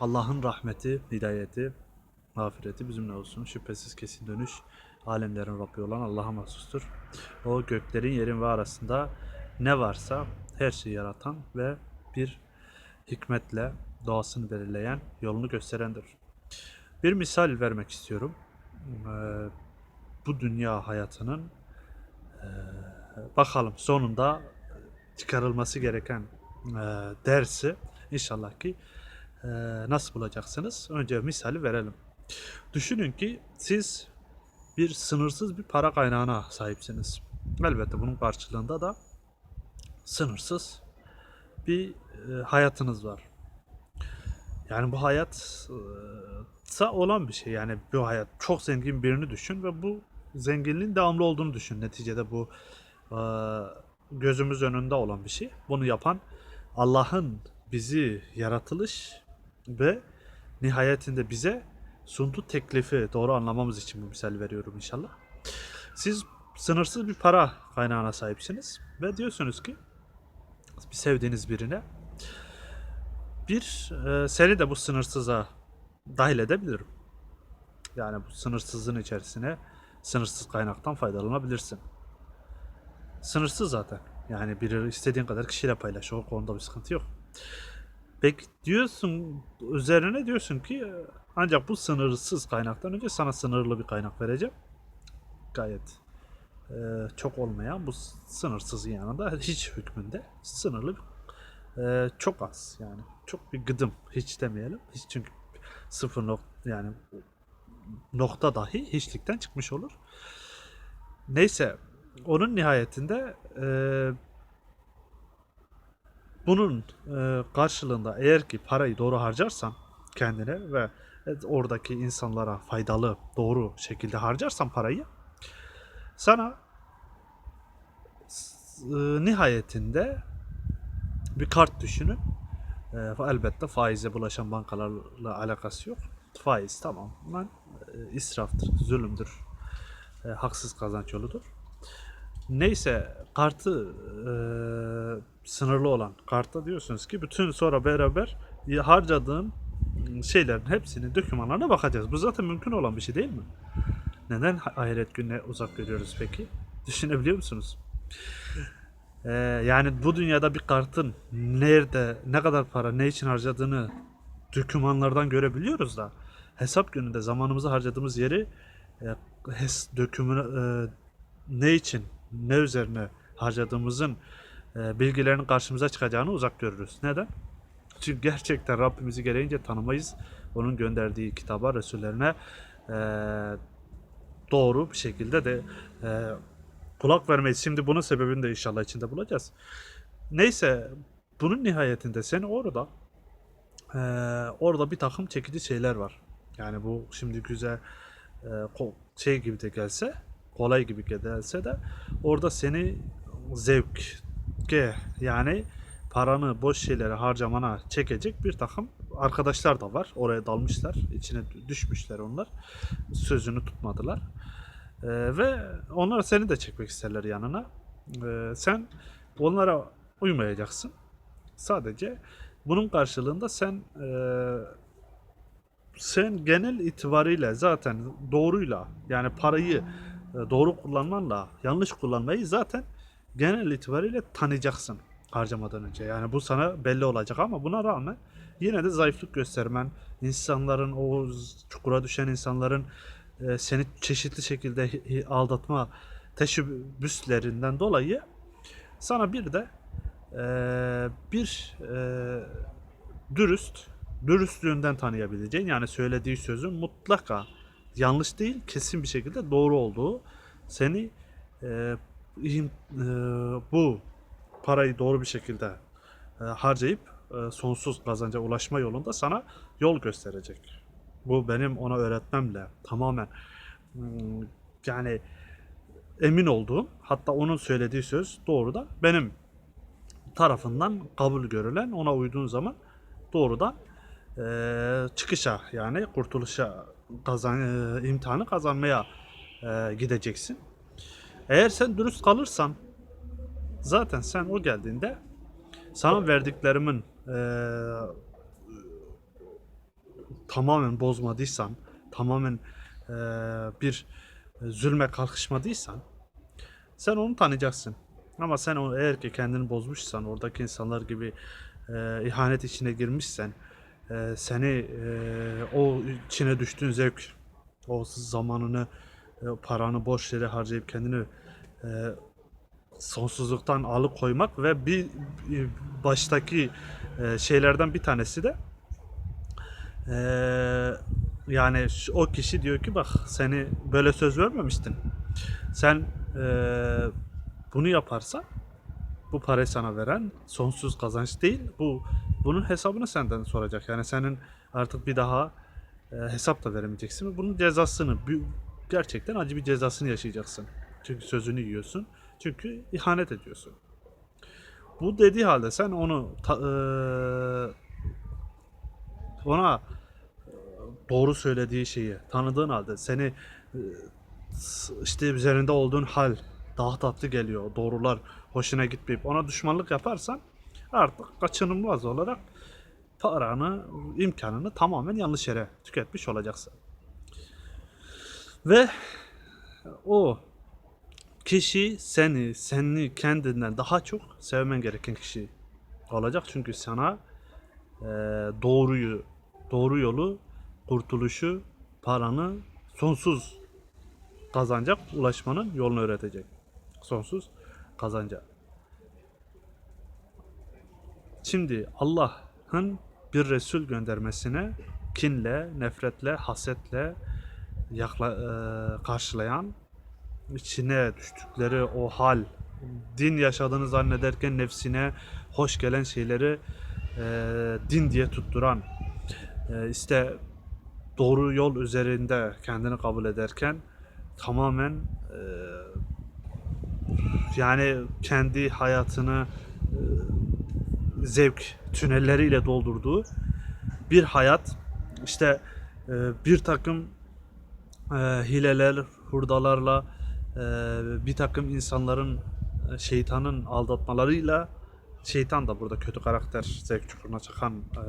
Allah'ın rahmeti, hidayeti, mağfireti bizimle olsun. Şüphesiz kesin dönüş alemlerin Rabbi olan Allah'a mahsustur. O göklerin yerin ve arasında ne varsa her şeyi yaratan ve bir hikmetle doğasını belirleyen, yolunu gösterendir. Bir misal vermek istiyorum. Ee, bu dünya hayatının ee, bakalım sonunda çıkarılması gereken e, dersi inşallah ki e, nasıl bulacaksınız? Önce misali verelim. Düşünün ki siz bir sınırsız bir para kaynağına sahipsiniz. Elbette bunun karşılığında da sınırsız bir e, hayatınız var. Yani bu hayat e, olan bir şey. Yani bu hayat çok zengin birini düşün ve bu zenginliğin devamlı olduğunu düşün. Neticede bu e, gözümüz önünde olan bir şey. Bunu yapan Allah'ın bizi yaratılış ve nihayetinde bize sunduğu teklifi doğru anlamamız için bu misal veriyorum inşallah. Siz sınırsız bir para kaynağına sahipsiniz ve diyorsunuz ki bir sevdiğiniz birine bir e, seni de bu sınırsıza dahil edebilirim. Yani bu sınırsızlığın içerisine sınırsız kaynaktan faydalanabilirsin. Sınırsız zaten. Yani biri istediğin kadar kişiyle paylaş. O konuda bir sıkıntı yok. Peki diyorsun üzerine diyorsun ki ancak bu sınırsız kaynaktan önce sana sınırlı bir kaynak vereceğim. Gayet e, çok olmayan bu sınırsızın yanında hiç hükmünde sınırlı e, çok az yani çok bir gıdım hiç demeyelim hiç çünkü sıfır nok yani nokta dahi hiçlikten çıkmış olur. Neyse onun nihayetinde e, bunun e, karşılığında eğer ki parayı doğru harcarsan kendine ve oradaki insanlara faydalı doğru şekilde harcarsan parayı sana e, nihayetinde bir kart düşünün. E, elbette faize bulaşan bankalarla alakası yok. Faiz tamamen e, israftır, zulümdür, e, haksız kazanç yoludur. Neyse kartı e, sınırlı olan kartta diyorsunuz ki bütün sonra beraber harcadığın şeylerin hepsinin dokümanlarına bakacağız. Bu zaten mümkün olan bir şey değil mi? Neden ahiret gününe uzak görüyoruz peki? Düşünebiliyor musunuz? Ee, yani bu dünyada bir kartın nerede, ne kadar para, ne için harcadığını dokümanlardan görebiliyoruz da hesap gününde zamanımızı harcadığımız yeri e, hes, dökümünü e, ne için, ne üzerine harcadığımızın e, bilgilerinin karşımıza çıkacağını uzak görürüz. Neden? Çünkü gerçekten Rabbimizi gereğince tanımayız. Onun gönderdiği kitaba, Resullerine e, doğru bir şekilde de e, kulak vermeyiz. Şimdi bunun sebebini de inşallah içinde bulacağız. Neyse bunun nihayetinde sen orada orada bir takım çekici şeyler var. Yani bu şimdi güzel şey gibi de gelse kolay gibi gelse de orada seni zevke yani paranı boş şeylere harcamana çekecek bir takım arkadaşlar da var. Oraya dalmışlar. içine düşmüşler onlar. Sözünü tutmadılar. Ee, ve onlar seni de çekmek isterler yanına. Ee, sen onlara uymayacaksın. Sadece bunun karşılığında sen e, sen genel itibariyle zaten doğruyla yani parayı e, doğru kullanmanla yanlış kullanmayı zaten genel itibariyle tanıyacaksın harcamadan önce. Yani bu sana belli olacak ama buna rağmen yine de zayıflık göstermen, insanların o çukura düşen insanların e, seni çeşitli şekilde aldatma teşebbüslerinden dolayı sana bir de e, bir e, dürüst, dürüstlüğünden tanıyabileceğin yani söylediği sözün mutlaka yanlış değil, kesin bir şekilde doğru olduğu seni bu parayı doğru bir şekilde e, harcayıp e, sonsuz kazanca ulaşma yolunda sana yol gösterecek. Bu benim ona öğretmemle tamamen hmm, yani emin olduğum hatta onun söylediği söz doğrudan benim tarafından kabul görülen ona uyduğun zaman doğrudan e, çıkışa yani kurtuluşa kazan e, imtihanı kazanmaya e, gideceksin. Eğer sen dürüst kalırsan zaten sen o geldiğinde sana verdiklerimin e, tamamen bozmadıysan, tamamen e, bir zulme kalkışmadıysan sen onu tanıyacaksın. Ama sen onu eğer ki kendini bozmuşsan, oradaki insanlar gibi e, ihanet içine girmişsen, e, seni e, o içine düştüğün zevk, o zamanını, e, paranı boş yere harcayıp kendini e, sonsuzluktan alıkoymak ve bir bir baştaki e, şeylerden bir tanesi de e, yani o kişi diyor ki bak seni böyle söz vermemiştin. Sen e, bunu yaparsan bu parayı sana veren sonsuz kazanç değil. Bu bunun hesabını senden soracak. Yani senin artık bir daha e, hesap da veremeyeceksin. ve Bunun cezasını gerçekten acı bir cezasını yaşayacaksın. Çünkü sözünü yiyorsun. Çünkü ihanet ediyorsun. Bu dediği halde sen onu ta- e, ona doğru söylediği şeyi tanıdığın halde seni e, işte üzerinde olduğun hal daha tatlı geliyor. Doğrular hoşuna gitmeyip ona düşmanlık yaparsan artık kaçınılmaz olarak paranı, imkanını tamamen yanlış yere tüketmiş olacaksın. Ve o kişi seni, seni kendinden daha çok sevmen gereken kişi olacak. Çünkü sana e, doğruyu, doğru yolu, kurtuluşu, paranı sonsuz kazanacak, ulaşmanın yolunu öğretecek. Sonsuz kazanca. Şimdi Allah'ın bir Resul göndermesine kinle, nefretle, hasetle yakla, e, karşılayan, içine düştükleri o hal, din yaşadığını zannederken nefsine hoş gelen şeyleri e, din diye tutturan, e, işte doğru yol üzerinde kendini kabul ederken tamamen e, yani kendi hayatını e, zevk tünelleriyle doldurduğu bir hayat. İşte e, bir takım e, hileler, hurdalarla e, bir takım insanların e, şeytanın aldatmalarıyla şeytan da burada kötü karakter zevk çukuruna çakan e,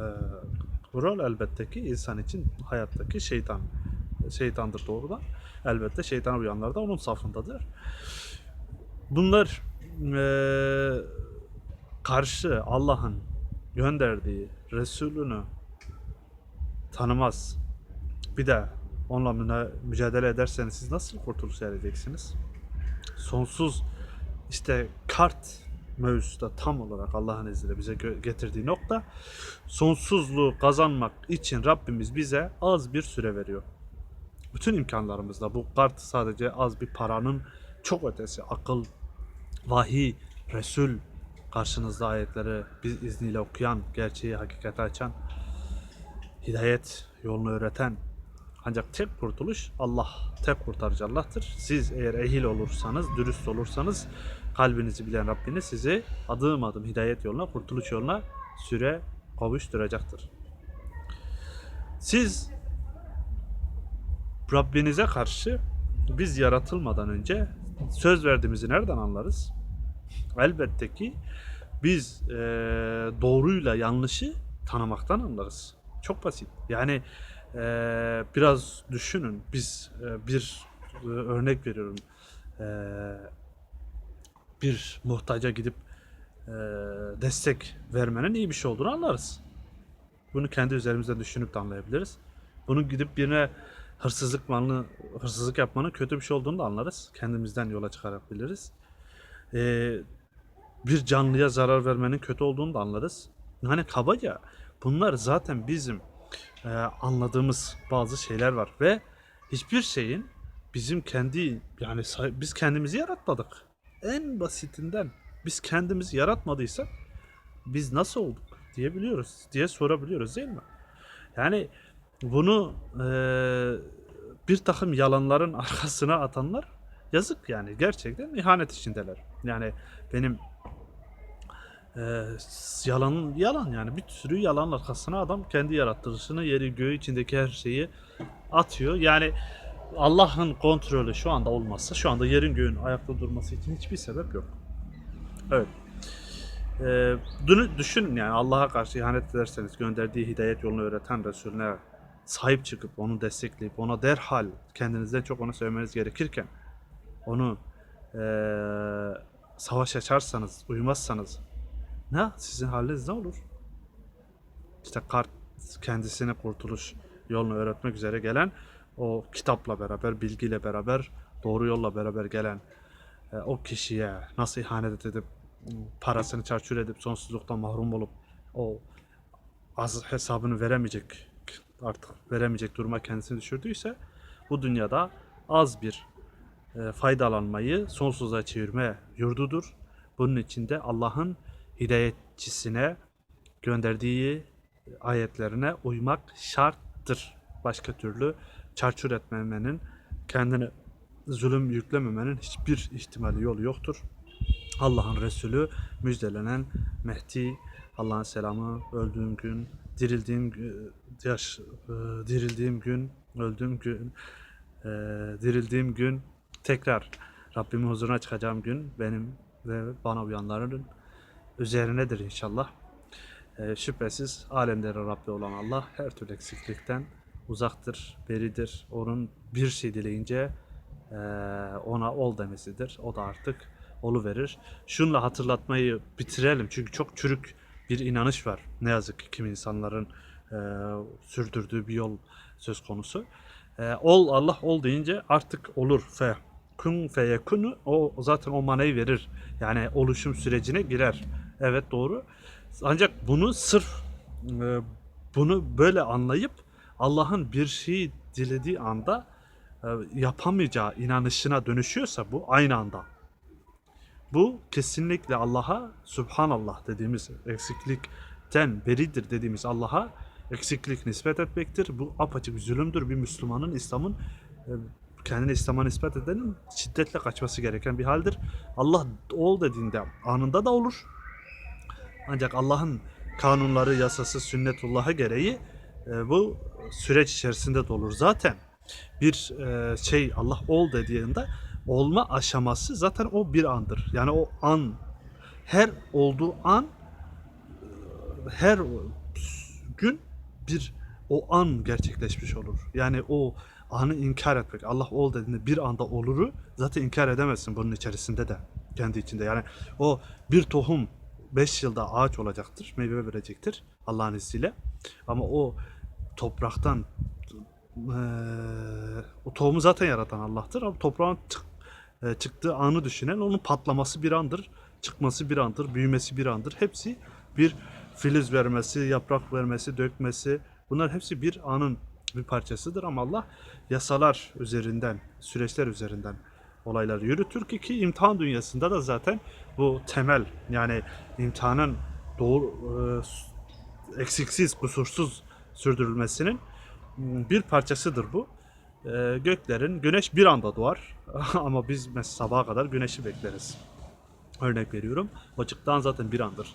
rol elbette ki insan için hayattaki şeytan şeytandır doğrudan. Elbette şeytana uyanlar da onun safındadır. Bunlar e, karşı Allah'ın gönderdiği Resulünü tanımaz. Bir de onunla mücadele ederseniz siz nasıl kurtuluş elde edeceksiniz? Sonsuz işte kart mevzusu da tam olarak Allah'ın izniyle bize getirdiği nokta sonsuzluğu kazanmak için Rabbimiz bize az bir süre veriyor. Bütün imkanlarımızda bu kart sadece az bir paranın çok ötesi. Akıl, vahiy, Resul karşınızda ayetleri biz izniyle okuyan, gerçeği hakikati açan, hidayet yolunu öğreten ancak tek kurtuluş Allah, tek kurtarıcı Allah'tır. Siz eğer ehil olursanız, dürüst olursanız kalbinizi bilen Rabbiniz sizi adım adım hidayet yoluna, kurtuluş yoluna süre kavuşturacaktır. Siz Rabbinize karşı biz yaratılmadan önce söz verdiğimizi nereden anlarız? Elbette ki biz eee, doğruyla yanlışı tanımaktan anlarız. Çok basit. Yani eee, biraz düşünün. Biz eee, bir eee, örnek veriyorum. Eee, bir muhtaca gidip eee, destek vermenin iyi bir şey olduğunu anlarız. Bunu kendi üzerimizde düşünüp de anlayabiliriz. Bunu gidip birine hırsızlık malını hırsızlık yapmanın kötü bir şey olduğunu da anlarız. Kendimizden yola çıkarak biliriz. Ee, bir canlıya zarar vermenin kötü olduğunu da anlarız. Yani kabaca bunlar zaten bizim e, anladığımız bazı şeyler var ve hiçbir şeyin bizim kendi yani biz kendimizi yaratmadık. En basitinden biz kendimizi yaratmadıysak biz nasıl olduk diyebiliyoruz diye sorabiliyoruz değil mi? Yani bunu e, bir takım yalanların arkasına atanlar yazık yani gerçekten ihanet içindeler. Yani benim e, yalan yalan yani bir sürü yalan arkasına adam kendi yarattırışını yeri göğü içindeki her şeyi atıyor. Yani Allah'ın kontrolü şu anda olmazsa şu anda yerin göğün ayakta durması için hiçbir sebep yok. Evet. Ee, düşünün yani Allah'a karşı ihanet ederseniz gönderdiği hidayet yolunu öğreten Resulüne sahip çıkıp onu destekleyip ona derhal kendinizden çok ona söylemeniz gerekirken onu eee, savaş açarsanız, uymazsanız ne sizin haliniz ne olur? İşte kart kendisine kurtuluş yolunu öğretmek üzere gelen o kitapla beraber, bilgiyle beraber, doğru yolla beraber gelen e, o kişiye nasıl ihanet edip parasını çarçur edip sonsuzluktan mahrum olup o az hesabını veremeyecek artık veremeyecek duruma kendisini düşürdüyse bu dünyada az bir e, faydalanmayı sonsuza çevirme yurdudur. Bunun için de Allah'ın hidayetçisine gönderdiği ayetlerine uymak şarttır. Başka türlü çarçur etmemenin, kendine zulüm yüklememenin hiçbir ihtimali yolu yoktur. Allah'ın Resulü müjdelenen Mehdi, Allah'ın selamı, öldüğüm gün, dirildiğim gü- yaş, e, dirildiğim gün, öldüğüm gün, e, dirildiğim gün, tekrar Rabbimin huzuruna çıkacağım gün benim ve bana uyanların üzerinedir inşallah. E, şüphesiz alemlerin Rabbi olan Allah her türlü eksiklikten uzaktır, beridir. Onun bir şey dileyince e, ona ol demesidir. O da artık olu verir. Şunla hatırlatmayı bitirelim çünkü çok çürük bir inanış var. Ne yazık ki kimi insanların e, sürdürdüğü bir yol söz konusu. E, ol Allah ol deyince artık olur fe kun fe yekunu o zaten o manayı verir. Yani oluşum sürecine girer. Evet doğru. Ancak bunu sırf e, bunu böyle anlayıp Allah'ın bir şeyi dilediği anda e, yapamayacağı inanışına dönüşüyorsa bu aynı anda. Bu kesinlikle Allah'a Subhanallah dediğimiz eksiklikten beridir dediğimiz Allah'a eksiklik nispet etmektir. Bu apaçık zulümdür. Bir Müslümanın İslam'ın e, kendini İslam'a nispet edenin şiddetle kaçması gereken bir haldir. Allah ol dediğinde anında da olur. Ancak Allah'ın kanunları, yasası, sünnetullah'a gereği e, bu süreç içerisinde de olur. Zaten bir e, şey Allah ol dediğinde olma aşaması zaten o bir andır. Yani o an her olduğu an her gün bir o an gerçekleşmiş olur. Yani o anı inkar etmek. Allah ol dediğinde bir anda oluru zaten inkar edemezsin bunun içerisinde de. Kendi içinde. Yani o bir tohum 5 yılda ağaç olacaktır. Meyve verecektir Allah'ın izniyle. Ama o topraktan o tohumu zaten yaratan Allah'tır. Ama toprağın çık- e, çıktığı anı düşünen onun patlaması bir andır. Çıkması bir andır. Büyümesi bir andır. Hepsi bir filiz vermesi, yaprak vermesi, dökmesi. Bunlar hepsi bir anın bir parçasıdır ama Allah yasalar üzerinden, süreçler üzerinden olayları yürütür ki, ki imtihan dünyasında da zaten bu temel yani imtihanın doğru e, eksiksiz, kusursuz sürdürülmesinin m, bir parçasıdır bu. E, göklerin güneş bir anda doğar ama biz mesela sabaha kadar güneşi bekleriz. Örnek veriyorum. Açıktan zaten bir andır.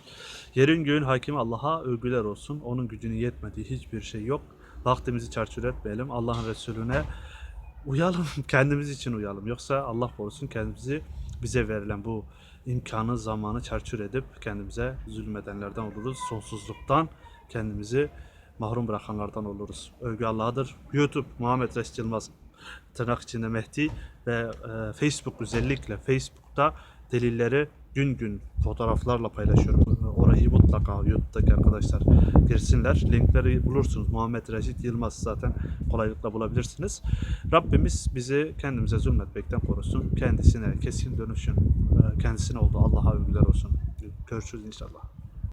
Yerin göğün hakimi Allah'a övgüler olsun. Onun gücünün yetmediği hiçbir şey yok. Vaktimizi çarçur etmeyelim. Allah'ın Resulüne uyalım. Kendimiz için uyalım. Yoksa Allah korusun kendimizi bize verilen bu imkanı, zamanı çarçur edip kendimize zulmedenlerden oluruz. Sonsuzluktan kendimizi mahrum bırakanlardan oluruz. Övgü Allah'adır. YouTube Muhammed Reşit Yılmaz tırnak içinde Mehdi ve e, Facebook özellikle Facebook'ta delilleri gün gün fotoğraflarla paylaşıyorum. Orayı mutlaka YouTube'daki arkadaşlar girsinler. Linkleri bulursunuz. Muhammed Reşit Yılmaz zaten kolaylıkla bulabilirsiniz. Rabbimiz bizi kendimize zulmetmekten korusun. Kendisine kesin dönüşün. Kendisine oldu. Allah'a övgüler olsun. Görüşürüz inşallah.